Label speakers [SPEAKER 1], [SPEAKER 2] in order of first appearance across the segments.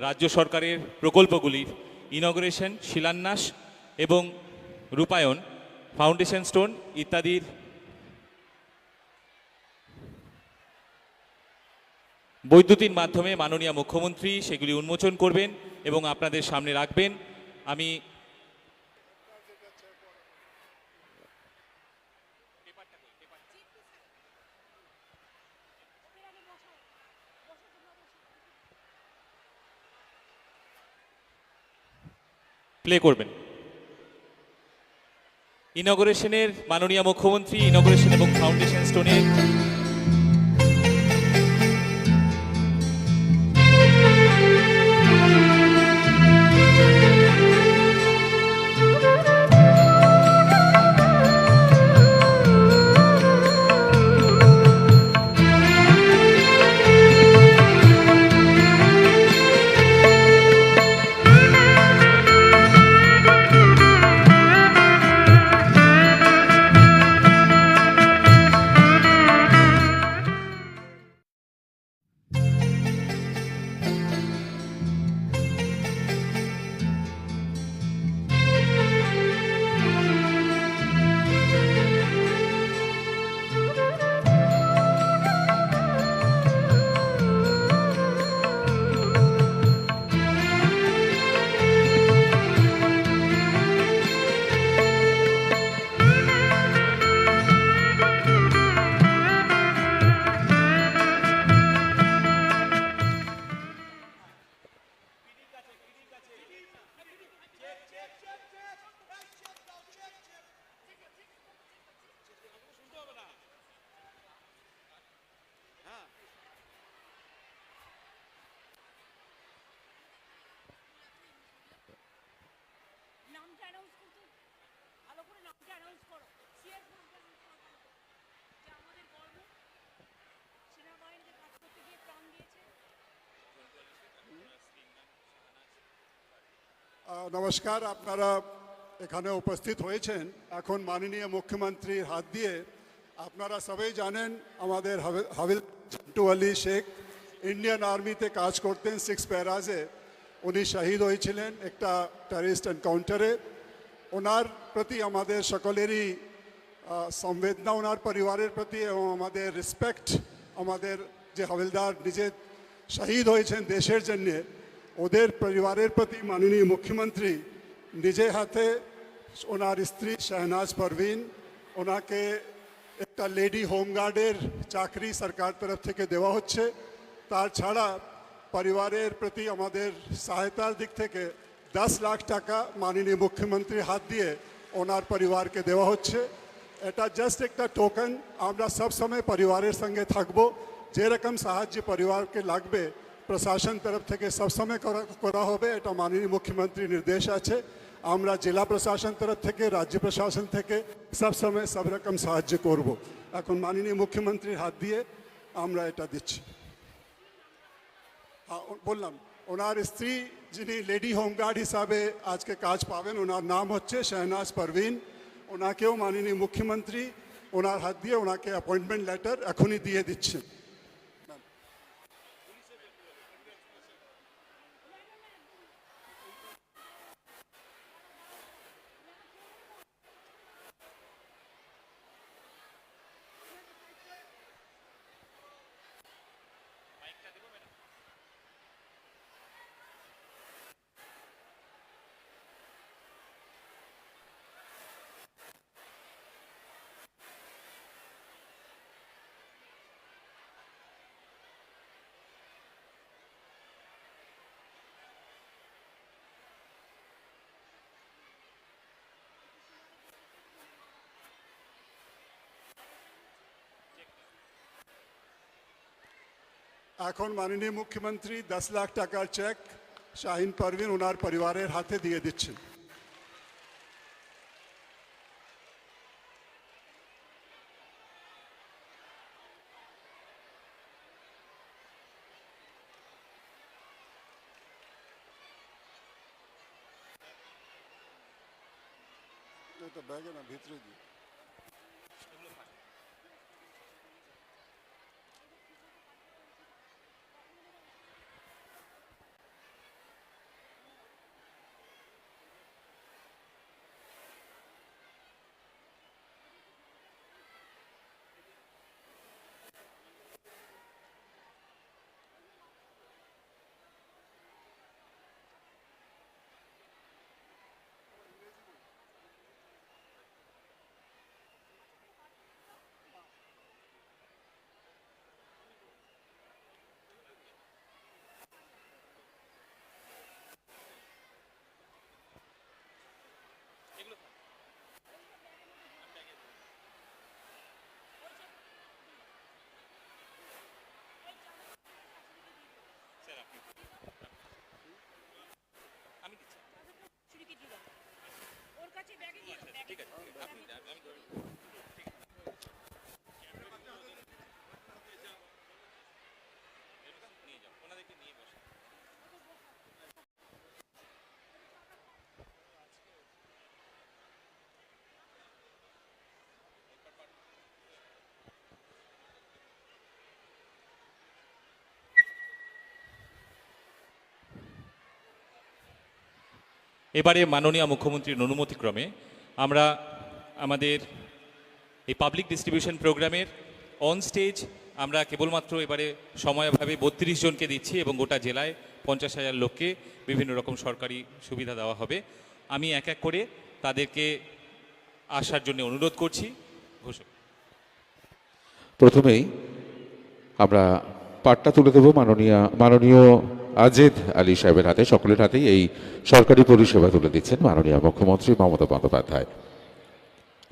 [SPEAKER 1] রাজ্য সরকারের প্রকল্পগুলির ইনগ্রেশন শিলান্যাস এবং রূপায়ণ ফাউন্ডেশন স্টোন ইত্যাদির বৈদ্যুতিন মাধ্যমে মাননীয় মুখ্যমন্ত্রী সেগুলি উন্মোচন করবেন এবং আপনাদের সামনে রাখবেন। আমি প্লে করবেন। ইনগরেশনের মাননীয় মুখ্যমন্ত্রী ইনগরেশন এবং ফাউন্ডেশন স্টোনের
[SPEAKER 2] Championship! নমস্কার, আপনারা এখানে উপস্থিত হয়েছেন। এখন মাননীয় মুখ্যমন্ত্রীর হাত দিয়ে আপনারা সবাই জানেন, আমাদের হাবিল- ঝন্টু আলী শেখ ইন্ডিয়ান আর্মিতে কাজ করতেন, সিক্স প্যারাজে। উনি শহীদ হয়েছিলেন একটা টেরিস্ট এনকাউন্টারে ওনার প্রতি আমাদের সকলেরই সংবেদনা, ওনার পরিবারের প্রতি এবং আমাদের রেসপেক্ট আমাদের যে হাবিলদার নিজে শহীদ হয়েছেন দেশের জন্যে। ওদের পরিবারের প্রতি মাননীয় মুখ্যমন্ত্রী নিজে হাতে ওনার স্ত্রী শাহনাজ পারভিন ওনাকে একটা লেডি হোমগার্ডের চাকরি সরকার তরফ থেকে দেওয়া হচ্ছে তার ছাড়া পরিবারের প্রতি আমাদের সহায়তার দিক থেকে দশ লাখ টাকা মাননীয় মুখ্যমন্ত্রীর হাত দিয়ে ওনার পরিবারকে দেওয়া হচ্ছে এটা জাস্ট একটা টোকেন আমরা সব সময় পরিবারের সঙ্গে থাকব যেরকম সাহায্য পরিবারকে লাগবে প্রশাসন তরফ থেকে সবসময় করা করা হবে, এটা মাননীয় মুখ্যমন্ত্রী নির্দেশ আছে। আমরা জেলা প্রশাসন তরফ থেকে, রাজ্য প্রশাসন থেকে সবসময় সব রকম সাহায্য করব। এখন মাননীয় মুখ্যমন্ত্রীর হাত দিয়ে আমরা এটা দিচ্ছি। বললাম, ওনার স্ত্রী যিনি লেডি হোমগার্ড হিসাবে আজকে কাজ পাবেন, ওনার নাম হচ্ছে শাহনাজ পারভিন। ওনাকেও মাননীয় মুখ্যমন্ত্রী, ওনার হাত দিয়ে ওনাকে অ্যাপয়েন্টমেন্ট লেটার এখনই দিয়ে দিচ্ছেন। এখন মাননীয় মুখ্যমন্ত্রী দশ লাখ টাকার চেক শাহিন পারভিন ওনার পরিবারের হাতে দিয়ে দিচ্ছেন এটা ব্যাগে না ভিতরে দিয়ে
[SPEAKER 1] এবারে মাননীয় মুখ্যমন্ত্রীর অনুমতিক্রমে আমরা আমাদের এই পাবলিক ডিস্ট্রিবিউশন প্রোগ্রামের অন স্টেজ আমরা কেবলমাত্র এবারে সময়ভাবে বত্রিশ জনকে দিচ্ছি এবং গোটা জেলায় পঞ্চাশ হাজার লোককে বিভিন্ন রকম সরকারি সুবিধা দেওয়া হবে। আমি এক এক করে তাদেরকে আসার জন্য অনুরোধ করছি। ঘোষক।
[SPEAKER 3] প্রথমেই আমরা পাটটা তুলে দেব মাননীয় মাননীয় আজেদ আলী সাহেবের হাতে, সকলের হাতেই এই সরকারি পরিষেবা তুলে দিচ্ছেন মাননীয় মুখ্যমন্ত্রী মমতা বন্দ্যোপাধ্যায়।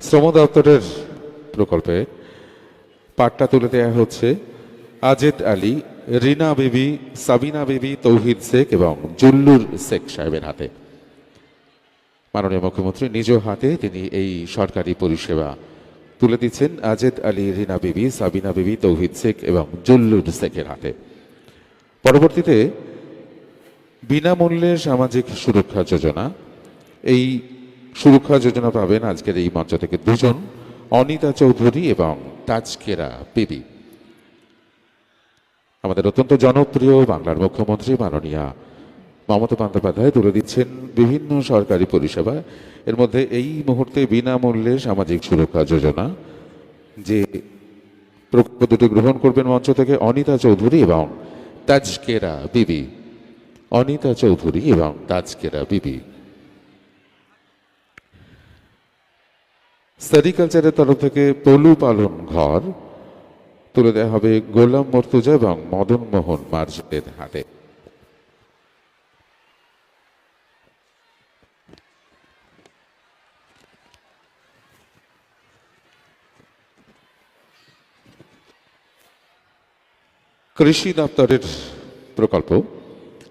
[SPEAKER 3] শ্রম দপ্তরের প্রকল্পে পাটটা তুলে দেওয়া হচ্ছে আজেদ আলী, রিনা বিবি, সাবিনা বিবি, তৌহিদ শেখ এবং জুল্লুর শেখ সাহেবের হাতে। মাননীয় মুখ্যমন্ত্রী নিজ হাতে তিনি এই সরকারি পরিষেবা তুলে দিচ্ছেন আজেদ আলী, রিনা বিবি, সাবিনা বিবি, তৌহিদ শেখ এবং জুল্লুর শেখের হাতে। পরবর্তীতে বিনামূল্যে সামাজিক সুরক্ষা যোজনা। এই সুরক্ষা যোজনা পাবেন আজকের এই মঞ্চ থেকে দুজন, অনিতা চৌধুরী এবং তাজকেরা বিবি। আমাদের অত্যন্ত জনপ্রিয় বাংলার মুখ্যমন্ত্রী মাননীয়া মমতা বন্দ্যোপাধ্যায় তুলে দিচ্ছেন বিভিন্ন সরকারি পরিষেবা। এর মধ্যে এই মুহূর্তে বিনামূল্যে সামাজিক সুরক্ষা যোজনা, যে প্রকল্প দুটি গ্রহণ করবেন মঞ্চ থেকে অনিতা চৌধুরী এবং তাজকেরা বিবি। অনিতা চৌধুরী এবং তাজকেরা বিবি। সেরিকালচারের তরফ থেকে পলু পালন ঘর তুলে দেওয়া হবে গোলাম মর্তুজা এবং মদন মোহন মার্জের হাতে। কৃষি দপ্তরের প্রকল্প।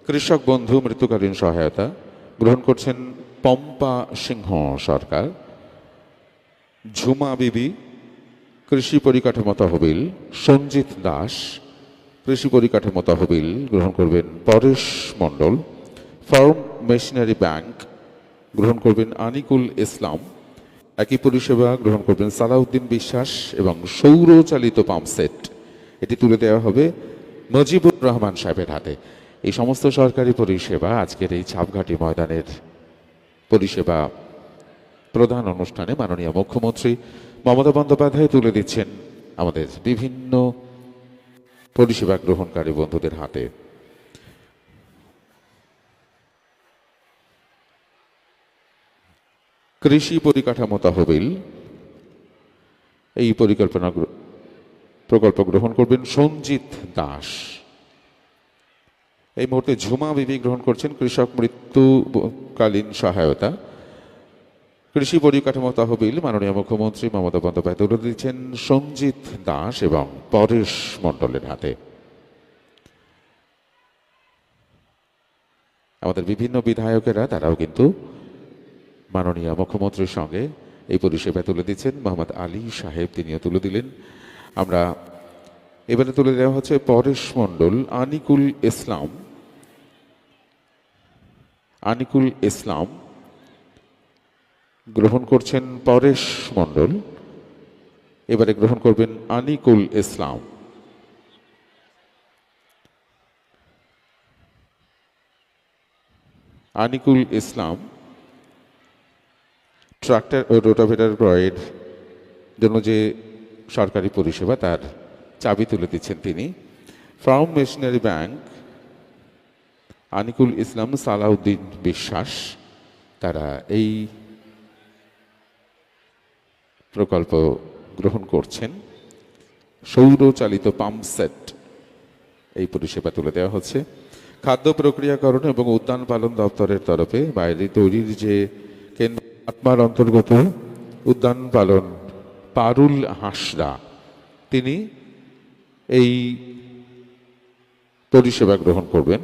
[SPEAKER 3] কৃষক বন্ধু মৃত্যুকালীন সহায়তা গ্রহণ করছেন পম্পা সিংহ সরকার, ঝুমা বিবি, কৃষি পরিকাঠামো তহবিল, সঞ্জিত দাস, কৃষি পরিকাঠামো তহবিল গ্রহণ করবেন Paresh Mondal, farm machinery bank গ্রহণ করবেন আনিকুল ইসলাম, একই পরিষেবা গ্রহণ করবেন সালাউদ্দিন বিশ্বাস এবং সৌরচালিত পাম্পসেট এটি তুলে দেওয়া হবে মজিবুর রহমান সাহেবের হাতে। এই সমস্ত সরকারি পরিষেবা আজকের এই ছাপঘাটি ময়দানের পরিষেবা প্রধান অনুষ্ঠানে মাননীয় মুখ্যমন্ত্রী মমতা বন্দ্যোপাধ্যায় তুলে দিচ্ছেন আমাদের বিভিন্ন পরিষেবা গ্রহণকারী বন্ধুদের হাতে। কৃষি পরিকাঠামো তহবিল, এই পরিকল্পনা প্রকল্প গ্রহণ করবেন সঞ্জিত দাস। এই মুহূর্তে ঝুমা বিবি গ্রহণ করছেন কৃষক মৃত্যুকালীন সহায়তা। কৃষি পরিকাঠামো তহবিল মাননীয় মুখ্যমন্ত্রী মমতা বন্দ্যোপাধ্যায় তুলে দিচ্ছেন সঞ্জিত দাস এবং পরেশ মণ্ডলের হাতে। আমাদের বিভিন্ন বিধায়কেরা, তারাও কিন্তু মাননীয় মুখ্যমন্ত্রীর সঙ্গে এই পরিষেবা তুলে দিচ্ছেন। মোহাম্মদ আলী সাহেব তিনিও তুলে দিলেন। আমরা এবারে তুলে দেওয়া হচ্ছে পরেশ মণ্ডল, আনিকুল ইসলাম আনিকুল ইসলাম গ্রহণ করছেন পরেশ মণ্ডল। এবারে গ্রহণ করবেন আনিকুল ইসলাম। আনিকুল ইসলাম ট্রাক্টর ও রোটাভেটার ক্রয়ের জন্য যে সরকারি পরিষেবা, তার চাবি তুলে দিচ্ছেন তিনি। Farm machinery bank Anikul Islam Salauddin Biswas, তারা এই প্রকল্প গ্রহণ করছেন। সৌরচালিত পাম্প সেট এই পরিষেবা তুলে দেওয়া হচ্ছে। খাদ্য প্রক্রিয়াকরণ এবং উদ্যান পালন দপ্তরের তরফে বাইরে তৈরির যে কেন্দ্র, আত্মার অন্তর্গত উদ্যান পালন পারুল হাঁসদা তিনি এই পরিষেবা গ্রহণ করবেন।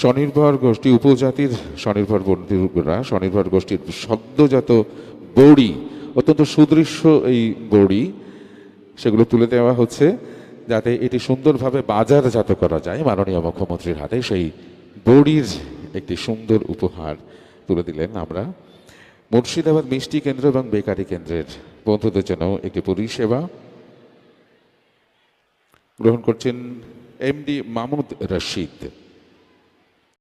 [SPEAKER 3] স্বনির্ভর গোষ্ঠী, উপজাতির স্বনির্ভর বন্ধুরা স্বনির্ভর গোষ্ঠীর সদ্যজাত বড়ি অত্যন্ত সুদৃশ্য এই বড়ি সেগুলো তুলে দেওয়া হচ্ছে যাতে এটি সুন্দরভাবে বাজারজাত করা যায় মাননীয় মুখ্যমন্ত্রীর হাতে। সেই বড়ির একটি সুন্দর উপহার তুলে দিলেন আমরা। মুর্শিদাবাদ মিষ্টি কেন্দ্র এবং বেকারি কেন্দ্রের বন্ধুদের জন্য একটি পরিষেবা গ্রহণ করছেন এমডি মামুদ রশিদ।